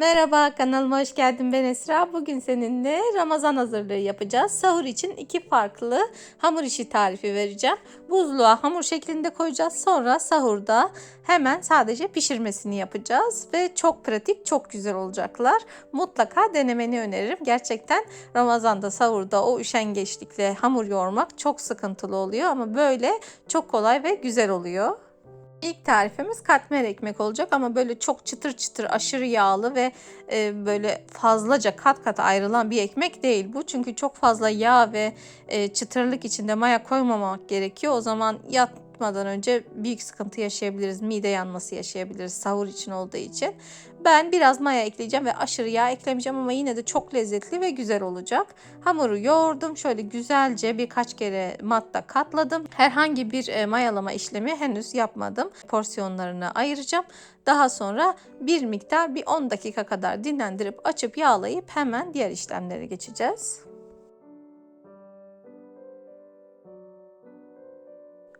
Merhaba kanalıma hoş geldin ben Esra. Bugün seninle Ramazan hazırlığı yapacağız. Sahur için iki farklı hamur işi tarifi vereceğim. Buzluğa hamur şeklinde koyacağız. Sonra sahurda hemen sadece pişirmesini yapacağız. Ve çok pratik çok güzel olacaklar. Mutlaka denemeni öneririm. Gerçekten Ramazan'da sahurda o üşengeçlikle hamur yoğurmak çok sıkıntılı oluyor. Ama böyle çok kolay ve güzel oluyor. İlk tarifimiz katmer ekmek olacak ama böyle çok çıtır çıtır aşırı yağlı ve e, böyle fazlaca kat kat ayrılan bir ekmek değil bu. Çünkü çok fazla yağ ve e, çıtırlık içinde maya koymamak gerekiyor. O zaman yatmadan önce büyük sıkıntı yaşayabiliriz. Mide yanması yaşayabiliriz sahur için olduğu için. Ben biraz maya ekleyeceğim ve aşırı yağ eklemeyeceğim ama yine de çok lezzetli ve güzel olacak. Hamuru yoğurdum. Şöyle güzelce birkaç kere matta katladım. Herhangi bir e, mayalama işlemi henüz yapmadım. Porsiyonlarını ayıracağım. Daha sonra bir miktar bir 10 dakika kadar dinlendirip açıp yağlayıp hemen diğer işlemlere geçeceğiz.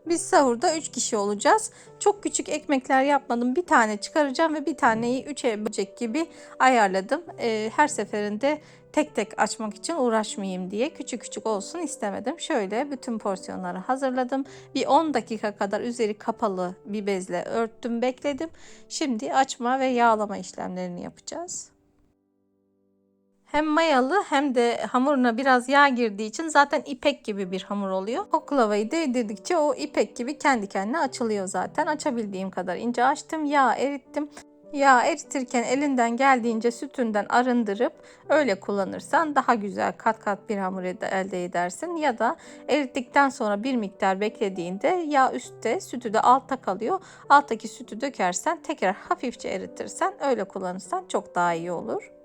Biz sahurda 3 kişi olacağız. Çok küçük ekmekler yapmadım. Bir tane çıkaracağım ve bir taneyi 3'e bölecek gibi ayarladım. Ee, her seferinde tek tek açmak için uğraşmayayım diye küçük küçük olsun istemedim. Şöyle bütün porsiyonları hazırladım. Bir 10 dakika kadar üzeri kapalı bir bezle örttüm, bekledim. Şimdi açma ve yağlama işlemlerini yapacağız. Hem mayalı hem de hamuruna biraz yağ girdiği için zaten ipek gibi bir hamur oluyor. Oklavayı değdirdikçe o ipek gibi kendi kendine açılıyor zaten. Açabildiğim kadar ince açtım. Yağ erittim. Yağ eritirken elinden geldiğince sütünden arındırıp öyle kullanırsan daha güzel kat kat bir hamur elde edersin. Ya da erittikten sonra bir miktar beklediğinde yağ üstte sütü de altta kalıyor. Alttaki sütü dökersen tekrar hafifçe eritirsen öyle kullanırsan çok daha iyi olur.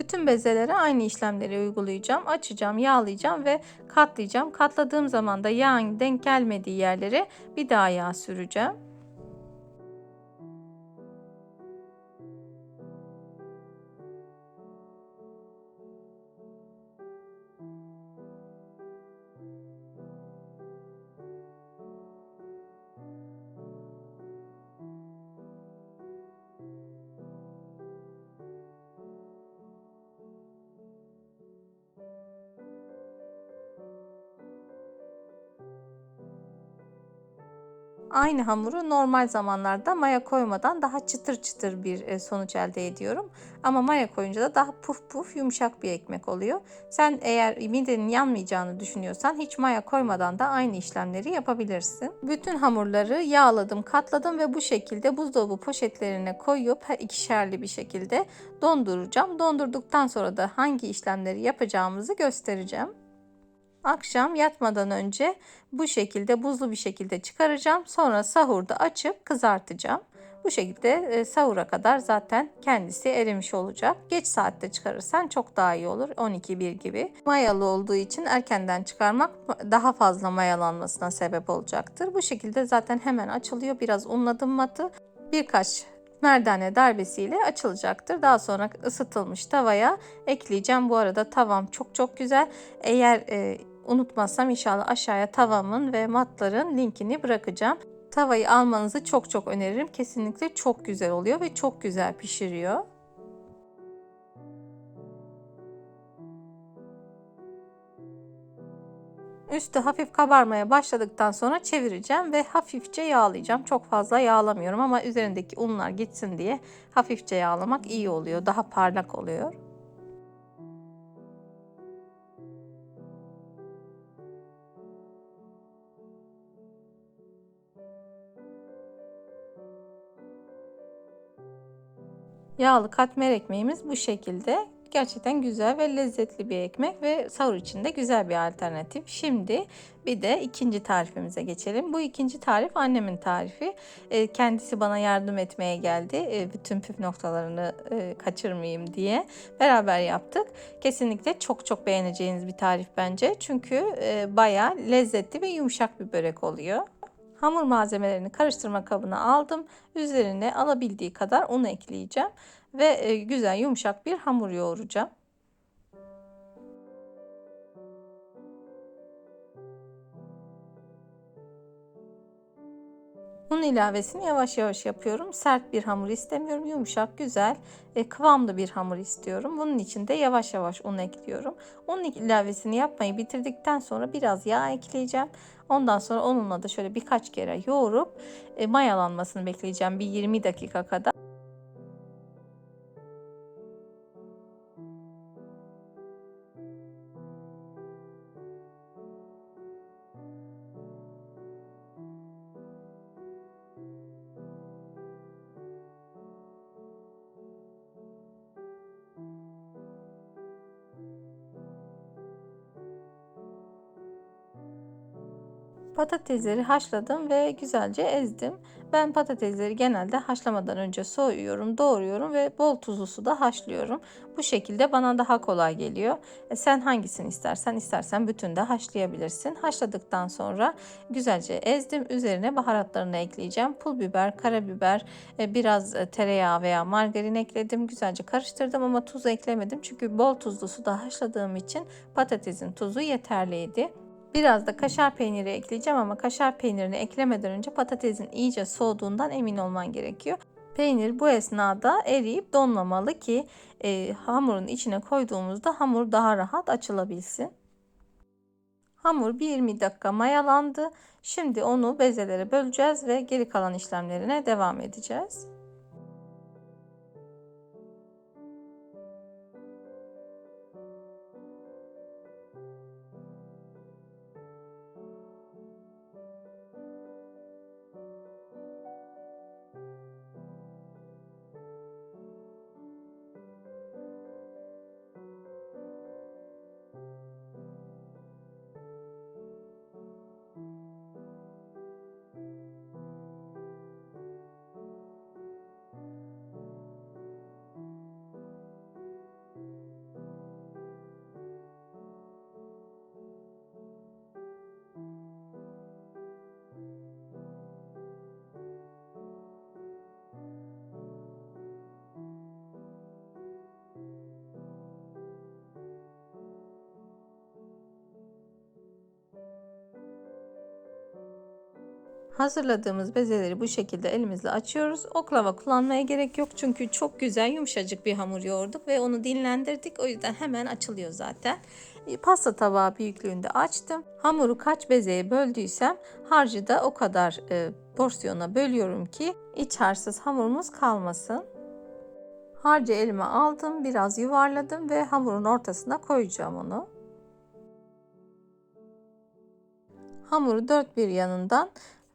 Bütün bezelere aynı işlemleri uygulayacağım. Açacağım, yağlayacağım ve katlayacağım. Katladığım zaman da yağın denk gelmediği yerlere bir daha yağ süreceğim. Aynı hamuru normal zamanlarda maya koymadan daha çıtır çıtır bir e, sonuç elde ediyorum. Ama maya koyunca da daha puf puf yumuşak bir ekmek oluyor. Sen eğer midenin yanmayacağını düşünüyorsan hiç maya koymadan da aynı işlemleri yapabilirsin. Bütün hamurları yağladım, katladım ve bu şekilde buzdolabı poşetlerine koyup ikişerli bir şekilde donduracağım. Dondurduktan sonra da hangi işlemleri yapacağımızı göstereceğim. Akşam yatmadan önce bu şekilde buzlu bir şekilde çıkaracağım. Sonra sahurda açıp kızartacağım. Bu şekilde e, sahura kadar zaten kendisi erimiş olacak. Geç saatte çıkarırsan çok daha iyi olur. 12-1 gibi. Mayalı olduğu için erkenden çıkarmak daha fazla mayalanmasına sebep olacaktır. Bu şekilde zaten hemen açılıyor. Biraz unladım matı. Birkaç merdane darbesiyle açılacaktır. Daha sonra ısıtılmış tavaya ekleyeceğim. Bu arada tavam çok çok güzel. Eğer e, unutmazsam inşallah aşağıya tavamın ve matların linkini bırakacağım. Tavayı almanızı çok çok öneririm. Kesinlikle çok güzel oluyor ve çok güzel pişiriyor. Üstü hafif kabarmaya başladıktan sonra çevireceğim ve hafifçe yağlayacağım. Çok fazla yağlamıyorum ama üzerindeki unlar gitsin diye hafifçe yağlamak iyi oluyor. Daha parlak oluyor. Yağlı katmer ekmeğimiz bu şekilde. Gerçekten güzel ve lezzetli bir ekmek ve sahur için de güzel bir alternatif. Şimdi bir de ikinci tarifimize geçelim. Bu ikinci tarif annemin tarifi. Ee, kendisi bana yardım etmeye geldi. Ee, bütün püf noktalarını e, kaçırmayayım diye beraber yaptık. Kesinlikle çok çok beğeneceğiniz bir tarif bence. Çünkü e, bayağı lezzetli ve yumuşak bir börek oluyor. Hamur malzemelerini karıştırma kabına aldım. Üzerine alabildiği kadar un ekleyeceğim ve e, güzel yumuşak bir hamur yoğuracağım. Un ilavesini yavaş yavaş yapıyorum. Sert bir hamur istemiyorum. Yumuşak, güzel, e, kıvamlı bir hamur istiyorum. Bunun için de yavaş yavaş un ekliyorum. Un ilavesini yapmayı bitirdikten sonra biraz yağ ekleyeceğim. Ondan sonra onunla da şöyle birkaç kere yoğurup e, mayalanmasını bekleyeceğim bir 20 dakika kadar. Patatesleri haşladım ve güzelce ezdim. Ben patatesleri genelde haşlamadan önce soyuyorum, doğruyorum ve bol tuzlu suda haşlıyorum. Bu şekilde bana daha kolay geliyor. E sen hangisini istersen istersen bütün de haşlayabilirsin. Haşladıktan sonra güzelce ezdim. Üzerine baharatlarını ekleyeceğim. Pul biber, karabiber, e, biraz e, tereyağı veya margarin ekledim. Güzelce karıştırdım ama tuz eklemedim. Çünkü bol tuzlu suda haşladığım için patatesin tuzu yeterliydi. Biraz da kaşar peyniri ekleyeceğim ama kaşar peynirini eklemeden önce patatesin iyice soğuduğundan emin olman gerekiyor. Peynir bu esnada eriyip donmamalı ki e, hamurun içine koyduğumuzda hamur daha rahat açılabilsin. Hamur bir 20 dakika mayalandı. Şimdi onu bezelere böleceğiz ve geri kalan işlemlerine devam edeceğiz. Hazırladığımız bezeleri bu şekilde elimizle açıyoruz. Oklava kullanmaya gerek yok çünkü çok güzel yumuşacık bir hamur yoğurduk ve onu dinlendirdik. O yüzden hemen açılıyor zaten. E, pasta tabağı büyüklüğünde açtım. Hamuru kaç bezeye böldüysem harcı da o kadar e, porsiyona bölüyorum ki iç harçsız hamurumuz kalmasın. Harcı elime aldım, biraz yuvarladım ve hamurun ortasına koyacağım onu. Hamuru dört bir yanından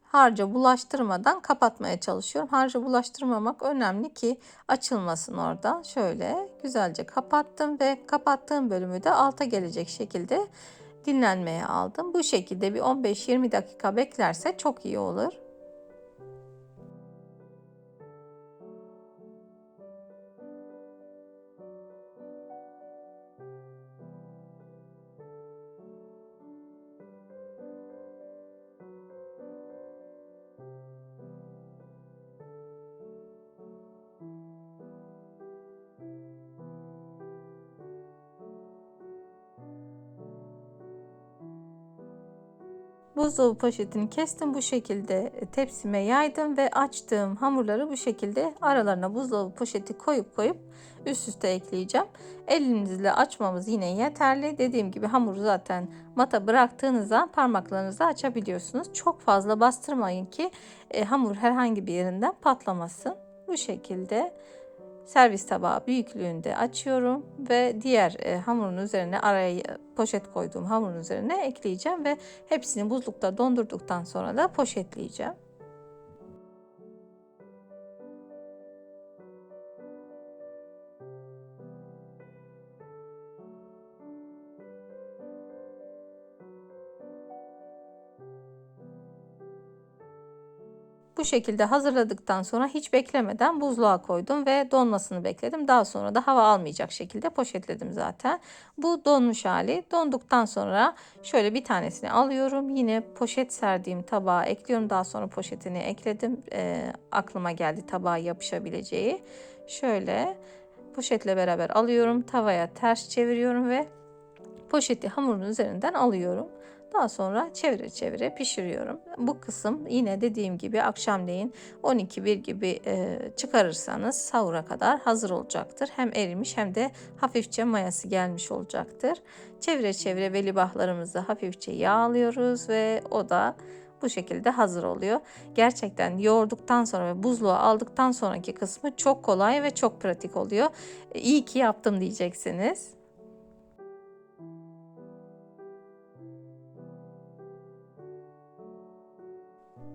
harca bulaştırmadan kapatmaya çalışıyorum. Harca bulaştırmamak önemli ki açılmasın orada. Şöyle güzelce kapattım ve kapattığım bölümü de alta gelecek şekilde dinlenmeye aldım. Bu şekilde bir 15-20 dakika beklerse çok iyi olur. Buzdolabı poşetini kestim bu şekilde tepsime yaydım ve açtığım hamurları bu şekilde aralarına buzdolabı poşeti koyup koyup üst üste ekleyeceğim. Elinizle açmamız yine yeterli. Dediğim gibi hamuru zaten mata bıraktığınızda parmaklarınızla açabiliyorsunuz. Çok fazla bastırmayın ki e, hamur herhangi bir yerinden patlamasın. Bu şekilde servis tabağı büyüklüğünde açıyorum ve diğer e, hamurun üzerine araya poşet koyduğum hamurun üzerine ekleyeceğim ve hepsini buzlukta dondurduktan sonra da poşetleyeceğim. Bu şekilde hazırladıktan sonra hiç beklemeden buzluğa koydum ve donmasını bekledim. Daha sonra da hava almayacak şekilde poşetledim zaten. Bu donmuş hali. Donduktan sonra şöyle bir tanesini alıyorum. Yine poşet serdiğim tabağa ekliyorum. Daha sonra poşetini ekledim. E, aklıma geldi tabağa yapışabileceği. Şöyle poşetle beraber alıyorum. Tavaya ters çeviriyorum ve poşeti hamurun üzerinden alıyorum. Daha sonra çevire çevire pişiriyorum. Bu kısım yine dediğim gibi akşamleyin 12-1 gibi e, çıkarırsanız sahura kadar hazır olacaktır. Hem erimiş hem de hafifçe mayası gelmiş olacaktır. Çevire çevire velibahlarımızı hafifçe yağlıyoruz ve o da bu şekilde hazır oluyor. Gerçekten yoğurduktan sonra ve buzluğa aldıktan sonraki kısmı çok kolay ve çok pratik oluyor. İyi ki yaptım diyeceksiniz.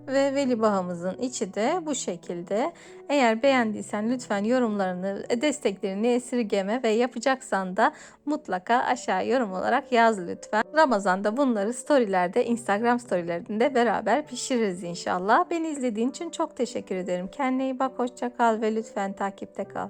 Ve velibahımızın içi de bu şekilde. Eğer beğendiysen lütfen yorumlarını, desteklerini esirgeme ve yapacaksan da mutlaka aşağı yorum olarak yaz lütfen. Ramazan'da bunları storylerde, Instagram storylerinde beraber pişiririz inşallah. Beni izlediğin için çok teşekkür ederim. Kendine iyi bak, hoşça kal ve lütfen takipte kal.